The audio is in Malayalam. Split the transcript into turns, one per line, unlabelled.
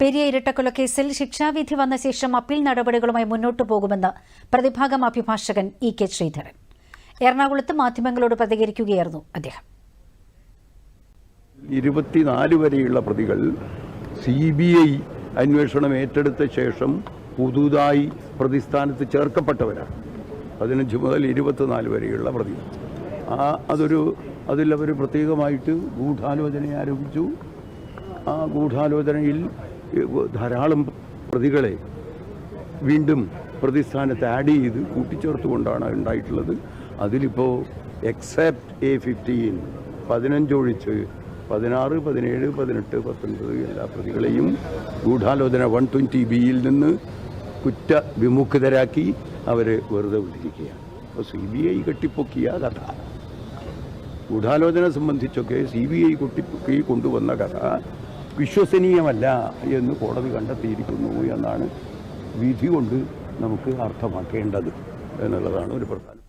പെരിയ ഇരട്ടക്കൊലക്കേസിൽ ശിക്ഷാവിധി വന്ന ശേഷം അപ്പീൽ നടപടികളുമായി മുന്നോട്ടു പോകുമെന്ന് പ്രതിഭാഗം അഭിഭാഷകൻ ഇ കെ ശ്രീധരൻ. എറണാകുളത്ത് മാധ്യമങ്ങളോട് പ്രതികരിക്കുകയായിരുന്നു അദ്ദേഹം.
ഇരുപത്തിനാല് വരെയുള്ള പ്രതികൾ സി ബി ഐ അന്വേഷണം ഏറ്റെടുത്ത ശേഷം പുതുതായി പ്രതിസ്ഥാനത്ത് ചേർക്കപ്പെട്ടവരാണ്. പതിനഞ്ച് മുതൽ ഇരുപത്തിനാല് വരെയുള്ള പ്രതികൾ. ആ അതൊരു അതിൽ അവർ പ്രത്യേകമായിട്ട് ഗൂഢാലോചന ആരംഭിച്ചു ആ ഗൂഢാലോചനയിൽ ധാരാളം പ്രതികളെ വീണ്ടും പ്രതിസ്ഥാനത്ത് ആഡ് ചെയ്ത് കൂട്ടിച്ചേർത്തുകൊണ്ടാണ് ഉണ്ടായിട്ടുള്ളത്. അതിലിപ്പോൾ എക്സെപ്റ്റ് എ ഫിഫ്റ്റീൻ പതിനഞ്ചൊഴിച്ച് പതിനാറ് പതിനേഴ് പതിനെട്ട് പത്തൊൻപത് എല്ലാ പ്രതികളെയും ഗൂഢാലോചന വൺ ട്വന്റി ബിയിൽ നിന്ന് കുറ്റ വിമുക്തരാക്കി അവരെ വെറുതെ വിട്ടിരിക്കുകയാണ്. അപ്പോൾ സി ബി ഐ കെട്ടിപ്പൊക്കിയ കഥ ഗൂഢാലോചന സംബന്ധിച്ചൊക്കെ സി ബി ഐ കൊട്ടിപ്പൊക്കി കൊണ്ടുവന്ന കഥ വിശ്വസനീയമല്ല എന്ന് കോടതി കണ്ടെത്തിയിരിക്കുന്നു എന്നാണ് വിധി കൊണ്ട് നമുക്ക് അർത്ഥമാക്കേണ്ടത് എന്നുള്ളതാണ് ഒരു പ്രധാനം